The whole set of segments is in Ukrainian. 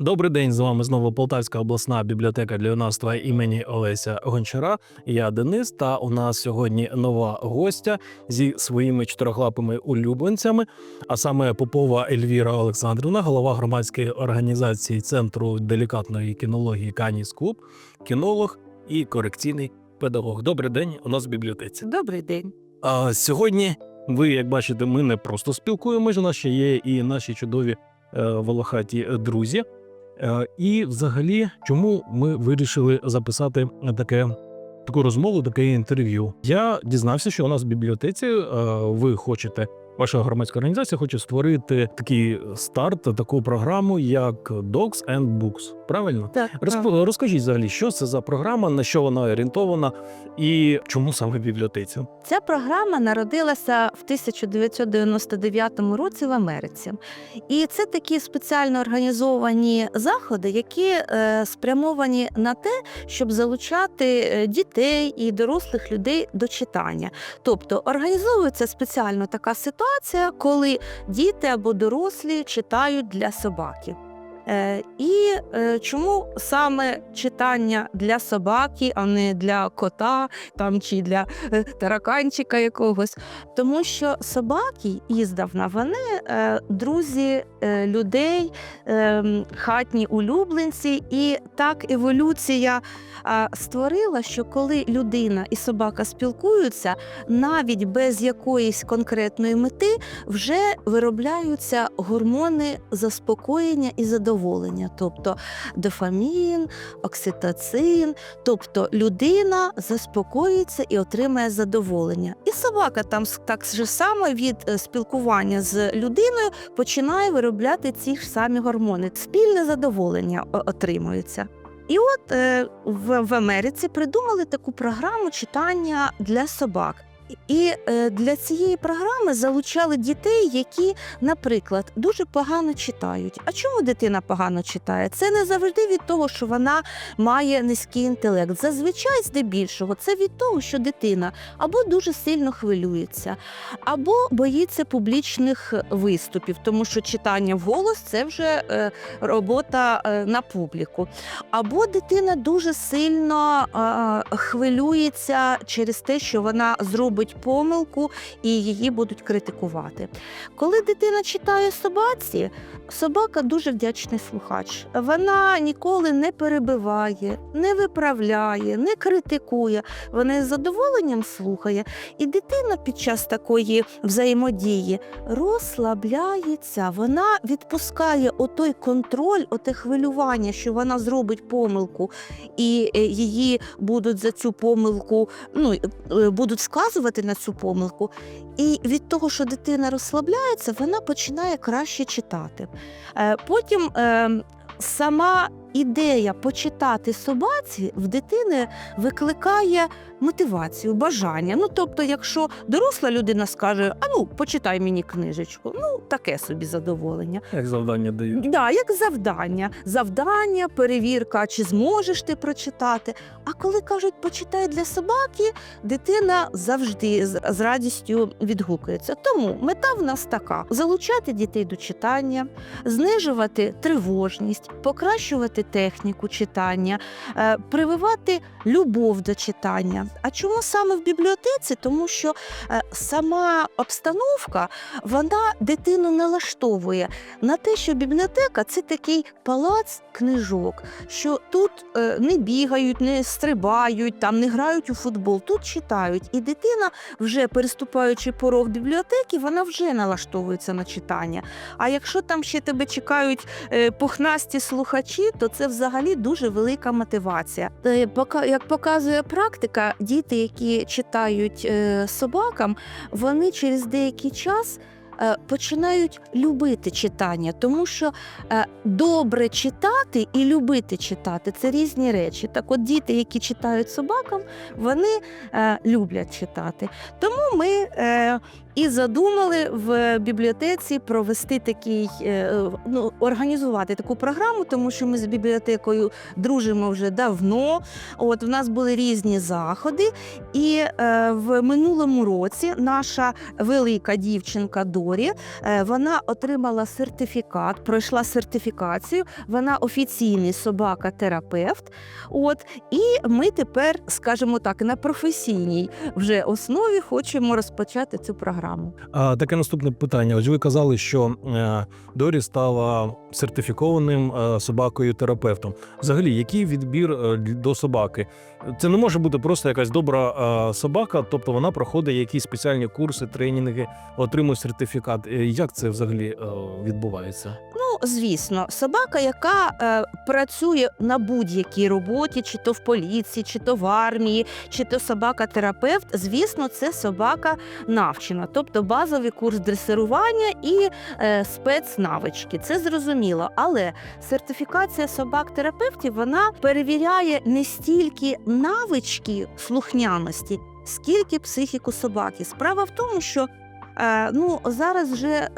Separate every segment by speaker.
Speaker 1: Добрий день, з вами знову Полтавська обласна бібліотека для юнацтва імені Олеся Гончара. Я Денис. Та у нас сьогодні нова гостя зі своїми чотирихлапими улюбленцями, а саме Попова Ельвіра Олександрівна, голова громадської організації Центру делікатної кінології Каніс Клуб, кінолог і корекційний педагог. Добрий день у нас в бібліотеці.
Speaker 2: Добрий день.
Speaker 1: А сьогодні ви, як бачите, ми не просто спілкуємося, у нас ще є і наші чудові е, волохаті друзі. Е, і взагалі, чому ми вирішили записати таке. Таку розмову, таке інтерв'ю. Я дізнався, що у нас в бібліотеці е, ви хочете, ваша громадська організація хоче створити такий старт, таку програму, як Dogs and Books. Правильно?
Speaker 2: Так,
Speaker 1: Розп... Розкажіть взагалі, що це за програма, на що вона орієнтована, і чому саме бібліотеці?
Speaker 2: Ця програма народилася в 1999 році в Америці. І це такі спеціально організовані заходи, які е, спрямовані на те, щоб залучати е, дітей і дорослих людей до читання. Тобто організовується спеціально така ситуація, коли діти або дорослі читають для собаки. Е, І е, чому саме читання для собаки, а не для кота там чи для е, тараканчика якогось? Тому що собаки іздавна вони друзі людей, е, хатні улюбленці, і так еволюція створила, що коли людина і собака спілкуються, навіть без якоїсь конкретної мети вже виробляються гормони заспокоєння і задоволення, тобто дофамін, окситоцин. Тобто людина заспокоїться і отримає задоволення. І собака там так же само від е, спілкування з людиною починає виробляти ці ж самі гормони. Спільне задоволення отримується. І от е, в Америці придумали таку програму читання для собак. І е, для цієї програми залучали дітей, які, наприклад, дуже погано читають. А чому дитина погано читає? Це не завжди від того, що вона має низький інтелект. Зазвичай, здебільшого, це від того, що дитина або дуже сильно хвилюється, або боїться публічних виступів, тому що читання вголос це вже е, робота е, на публіку. Або дитина дуже сильно хвилюється через те, що вона зробить помилку і її будуть критикувати. Коли дитина читає собаці, собака дуже вдячний слухач. Вона ніколи не перебиває, не виправляє, не критикує. Вона з задоволенням слухає. І дитина під час такої взаємодії розслабляється, вона відпускає отой контроль, оте хвилювання, що вона зробить помилку, і е, її будуть за цю помилку, ну е, будуть сказувати на цю помилку. І від того, що дитина розслабляється, вона починає краще читати. Е, Потім е, сама ідея почитати собаці в дитини викликає мотивацію, бажання. Ну, тобто, якщо доросла людина скаже, а ну, почитай мені книжечку, ну таке собі задоволення.
Speaker 1: Як завдання дають?
Speaker 2: Да, як завдання. Завдання, перевірка, чи зможеш ти прочитати. А коли кажуть, почитай для собаки, дитина завжди з, з радістю відгукується. Тому мета в нас така: залучати дітей до читання, знижувати тривожність, покращувати техніку читання, е, прививати любов до читання. А чому саме в бібліотеці? Тому що е, сама обстановка вона дитину налаштовує на те, що бібліотека це такий палац книжок, що тут е, не бігають, не стрибають, там не грають у футбол, тут читають. І дитина, вже переступаючи порог бібліотеки, вона вже налаштовується на читання. А якщо там ще тебе чекають пухнасті слухачі, то це взагалі дуже велика мотивація. Е, Як показує практика, діти, які читають е, собакам, вони через деякий час починають любити читання, тому що е, добре читати і любити читати це різні речі. Так, от діти, які читають собакам, вони е, люблять читати. Тому ми е, і задумали в бібліотеці провести такий, е, ну, організувати таку програму, тому що ми з бібліотекою дружимо вже давно. От в нас були різні заходи, і е, в минулому році наша велика дівчинка доля. Дорі. Е, Вона отримала сертифікат, пройшла сертифікацію. Вона офіційний собака-терапевт. От і ми тепер, скажімо так, на професійній вже основі хочемо розпочати цю програму.
Speaker 1: А таке наступне питання. Ось ви казали, що е, Дорі стала сертифікованим е, собакою-терапевтом. Взагалі, який відбір до собаки? Це не може бути просто якась добра собака, тобто вона проходить якісь спеціальні курси, тренінги, отримує сертифікат. Е, Як це взагалі е, відбувається?
Speaker 2: Ну, звісно, собака, яка е, працює на будь-якій роботі, чи то в поліції, чи то в армії, чи то собака-терапевт, звісно, це собака навчена, тобто базовий курс дресирування і спецнавички. Це зрозуміло. Але сертифікація собак-терапевтів вона перевіряє не стільки навички слухняності, скільки психіку собаки. Справа в тому, що ну, зараз вже.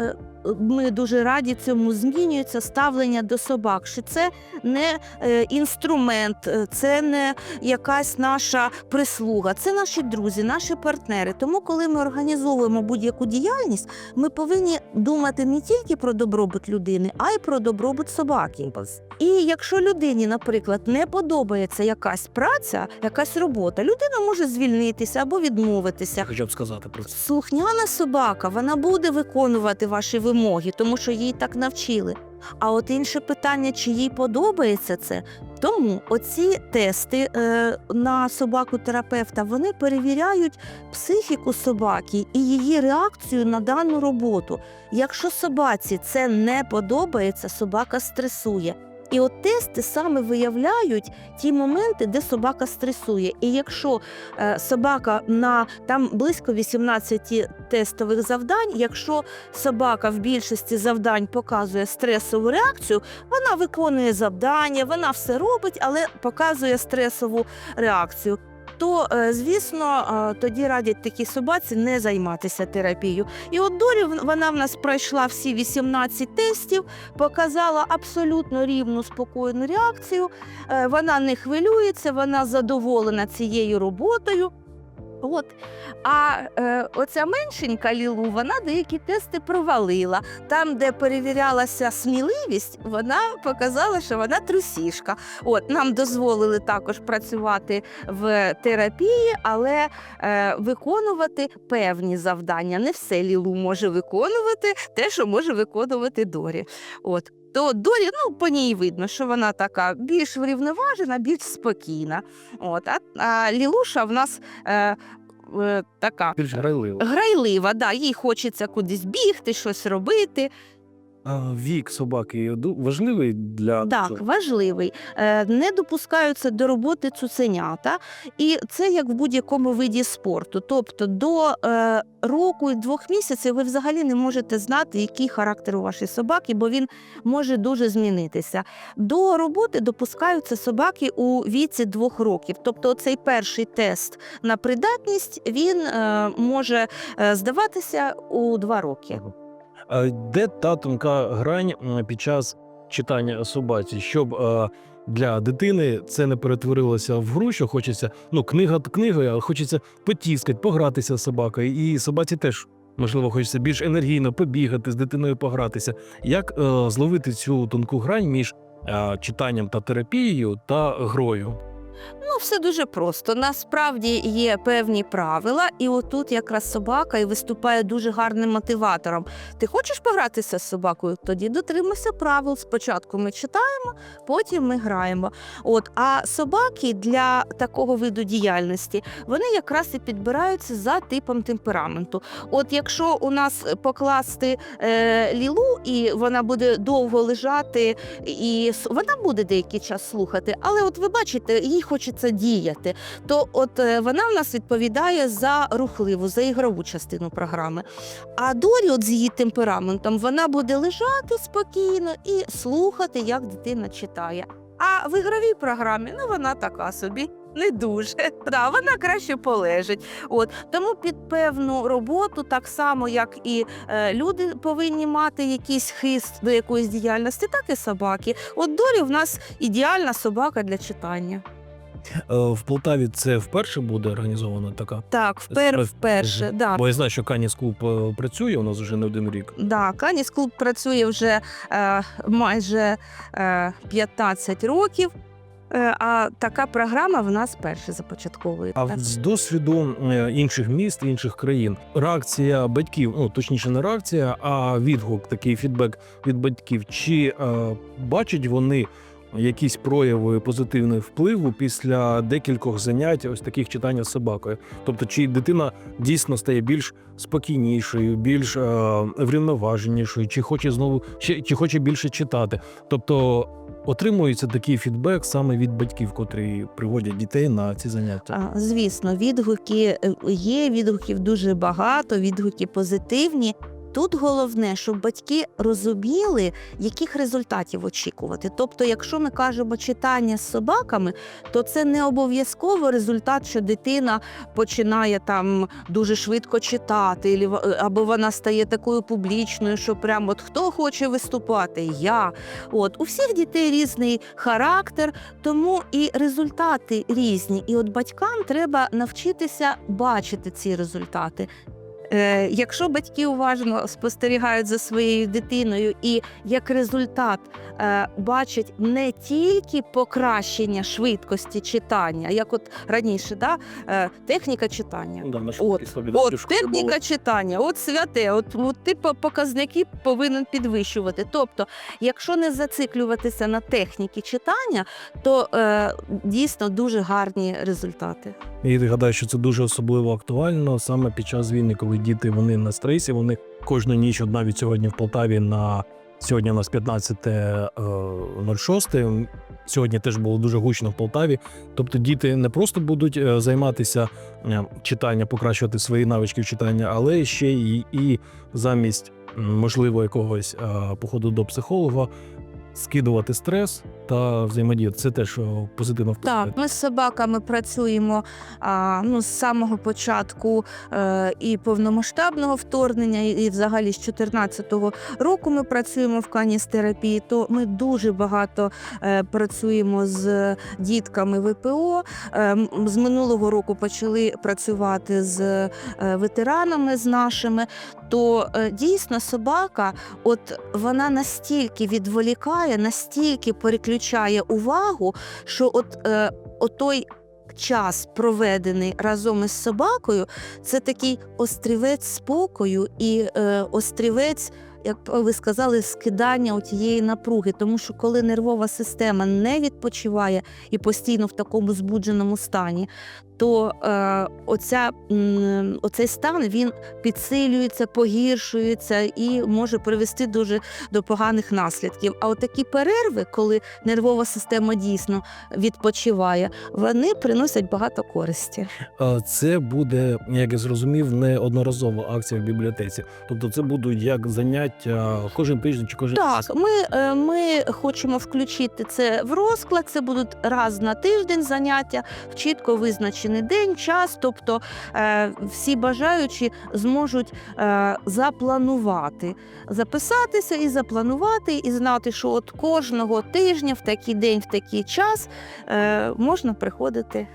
Speaker 2: Ми дуже раді цьому змінюється ставлення до собак. Що це не е, інструмент, е, це не якась наша прислуга, це наші друзі, наші партнери. Тому, коли ми організовуємо будь-яку діяльність, ми повинні думати не тільки про добробут людини, а й про добробут собаки. І якщо людині, наприклад, не подобається якась праця, якась робота, людина може звільнитися або відмовитися.
Speaker 1: Хоча б сказати про це.
Speaker 2: Слухняна собака, вона буде виконувати ваші вимоги, тому що їй так навчили. А от інше питання, чи їй подобається це. Тому оці тести е, на собаку-терапевта вони перевіряють психіку собаки і її реакцію на дану роботу. Якщо собаці це не подобається, собака стресує. І от тести саме виявляють ті моменти, де собака стресує. І якщо е, собака на там близько 18 тестових завдань, якщо собака в більшості завдань показує стресову реакцію, вона виконує завдання, вона все робить, але показує стресову реакцію. То, е, звісно, е, тоді радять такій собаці не займатися терапією. І от Дорі в- вона в нас пройшла всі 18 тестів, показала абсолютно рівну спокійну реакцію. Е, Вона не хвилюється, вона задоволена цією роботою. От. А е, оця меншенька Лілу, вона деякі тести провалила. Там, де перевірялася сміливість, вона показала, що вона трусішка. От нам дозволили також працювати в терапії, але е, виконувати певні завдання. Не все Лілу може виконувати, те, що може виконувати Дорі. От. То долі ну по ній видно, що вона така більш врівноважена, більш спокійна. От, а, а Лілуша в нас е, е, така
Speaker 1: Більш грайлива.
Speaker 2: грайлива, да, їй хочеться кудись бігти, щось робити.
Speaker 1: А вік собаки важливий для
Speaker 2: Так, важливий. Е, Не допускаються до роботи цуценята, і це як в будь-якому виді спорту. Тобто до е, року і двох місяців ви взагалі не можете знати, який характер у вашої собаки, бо він може дуже змінитися. До роботи допускаються собаки у віці двох років. Тобто, цей перший тест на придатність він е, може е, здаватися у два роки.
Speaker 1: Де та тонка грань під час читання собаці, щоб е, для дитини це не перетворилося в гру, що хочеться, ну, книга книгою, але хочеться потіскати, погратися з собакою. І собаці теж, можливо, хочеться більш енергійно побігати з дитиною, погратися. Як е, зловити цю тонку грань між е, читанням та терапією та грою?
Speaker 2: Ну, все дуже просто. Насправді є певні правила, і отут якраз собака і виступає дуже гарним мотиватором. Ти хочеш погратися з собакою? Тоді дотримуйся правил. Спочатку ми читаємо, потім ми граємо. От а собаки для такого виду діяльності вони якраз і підбираються за типом темпераменту. От якщо у нас покласти е, лілу, і вона буде довго лежати, і вона буде деякий час слухати, але от ви бачите, їй хочеться діяти. То от е, вона в нас відповідає за рухливу, за ігрову частину програми. А Дорі, от з її темпераментом, вона буде лежати спокійно і слухати, як дитина читає. А в ігровій програмі ну вона така собі. Не дуже, да, вона краще полежить. От тому під певну роботу, так само як і е, люди повинні мати якийсь хист до якоїсь діяльності, так і собаки. От Дорі в нас ідеальна собака для читання.
Speaker 1: Е, В Полтаві це вперше буде організована така.
Speaker 2: Так, впер,
Speaker 1: Це
Speaker 2: вперше. Да.
Speaker 1: Бо я знаю, що Каніс Клуб е, працює у нас вже не один рік.
Speaker 2: Да, Каніс клуб працює вже е, майже е, 15 років, е, а така програма в нас перше започатковується.
Speaker 1: А з досвіду е, інших міст, інших країн, реакція батьків, ну точніше, не реакція, а відгук, такий фідбек від батьків. Чи е, бачать вони якісь прояви позитивного впливу після декількох занять, ось таких читання з собакою? Тобто, чи дитина дійсно стає більш спокійнішою, більш е, врівноваженішою, чи хоче знову чи, чи хоче більше читати? Тобто. Отримується такий фідбек саме від батьків, котрі приводять дітей на ці заняття.
Speaker 2: Звісно, відгуки е, є, відгуків дуже багато, відгуки позитивні. Тут головне, щоб батьки розуміли, яких результатів очікувати. Тобто, якщо ми кажемо читання з собаками, то це не обов'язково результат, що дитина починає там дуже швидко читати, або вона стає такою публічною, що прям от хто хоче виступати, я. От у всіх дітей різний характер, тому і результати різні. І от батькам треба навчитися бачити ці результати. Е, якщо батьки уважно спостерігають за своєю дитиною і як результат е, бачать не тільки покращення швидкості читання, як от раніше, да? е, техніка читання.
Speaker 1: Да, на
Speaker 2: От, От техніка читання, от святе, от, от ти показники повинен підвищувати. Тобто, якщо не зациклюватися на техніки читання, то е, дійсно дуже гарні результати.
Speaker 1: І гадаю, що це дуже особливо актуально саме під час війни, коли діти вони на стресі, вони кожну ніч, от навіть сьогодні в Полтаві на сьогодні у нас 15.06, Сьогодні теж було дуже гучно в Полтаві. Тобто діти не просто будуть е, займатися читання, читанням, покращувати свої навички в читанні, але ще й і замість можливо якогось е, походу до психолога скидувати стрес та взаємодіяти. Це теж е, позитивно впливає.
Speaker 2: Так, ми з собаками працюємо а, ну, з самого початку е, і повномасштабного вторгнення, і, і взагалі з 2014 року ми працюємо в каністерапії, то ми дуже багато е, працюємо з дітками ВПО. Е, з минулого року почали працювати з е, ветеранами з нашими. То е, дійсно собака, от вона настільки відволікає, настільки переключає увагу, що от е, отой час, проведений разом із собакою, це такий острівець спокою і е, острівець. Як ви сказали, скидання тієї напруги, тому що коли нервова система не відпочиває і постійно в такому збудженому стані, то е, оця, оцей стан він підсилюється, погіршується і може привести дуже до поганих наслідків. А от такі перерви, коли нервова система дійсно відпочиває, вони приносять багато користі.
Speaker 1: Це буде, як я зрозумів, не одноразова акція в бібліотеці. Тобто це будуть як заняття кожен тиждень чи кожен
Speaker 2: Так, ми, е, ми хочемо включити це в розклад. Це будуть раз на тиждень заняття в чітко визначений день, час. Тобто е, всі бажаючі зможуть е, запланувати, записатися і запланувати, і знати, що от кожного тижня в такий день, в такий час е, можна приходити.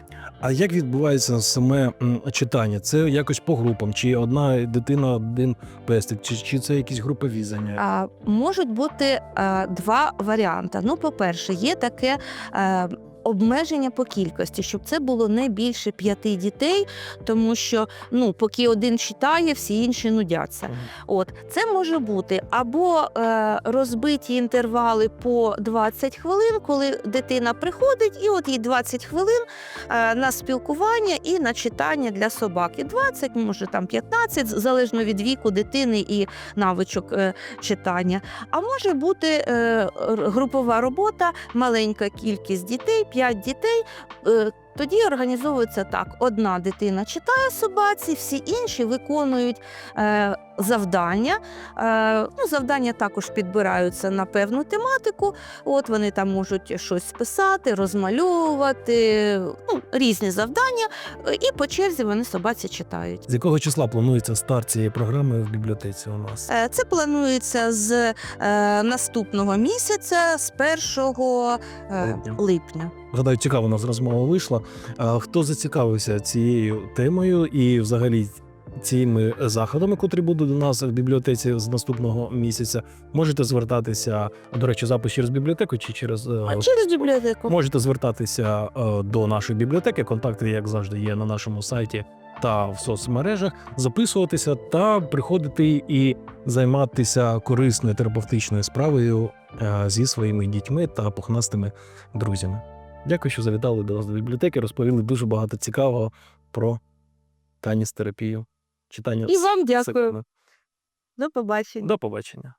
Speaker 1: А як відбувається саме читання? Це якось по групам, чи одна дитина, один пестик, чи, чи це якісь групові заняття?
Speaker 2: А, можуть бути а, два варіанти. Ну, по-перше, є таке. е, Обмеження по кількості, щоб це було не більше п'яти дітей, тому що ну, поки один читає, всі інші нудяться. От це може бути або е, розбиті інтервали по 20 хвилин, коли дитина приходить, і от їй 20 хвилин е, на спілкування і на читання для собаки. 20, може там 15, залежно від віку дитини і навичок е, читання. А може бути е, групова робота, маленька кількість дітей, 5 дітей. Е, тоді організовується так: одна дитина читає собаці, всі інші виконують е, завдання. Е, ну, завдання також підбираються на певну тематику. От вони там можуть щось писати, розмальовувати, ну, різні завдання, і по черзі вони собаці читають.
Speaker 1: З якого числа планується старт цієї програми в бібліотеці у нас?
Speaker 2: Це планується з наступного місяця, з 1 е,
Speaker 1: Липня. Гадаю, цікаво у нас розмова вийшла. Хто зацікавився цією темою і взагалі цими заходами, котрі будуть у нас в бібліотеці з наступного місяця, можете звертатися, до речі, запис через бібліотеку чи через е,
Speaker 2: А через бібліотеку.
Speaker 1: можете звертатися е, до нашої бібліотеки. Контакти, як завжди, є на нашому сайті та в соцмережах. Записуватися та приходити і займатися корисною терапевтичною справою е, зі своїми дітьми та пухнастими друзями. Дякую, що завітали до нас до бібліотеки. Розповіли дуже багато цікавого про таніс терапію. Читання
Speaker 2: І вам дякую. До побачення.
Speaker 1: До побачення.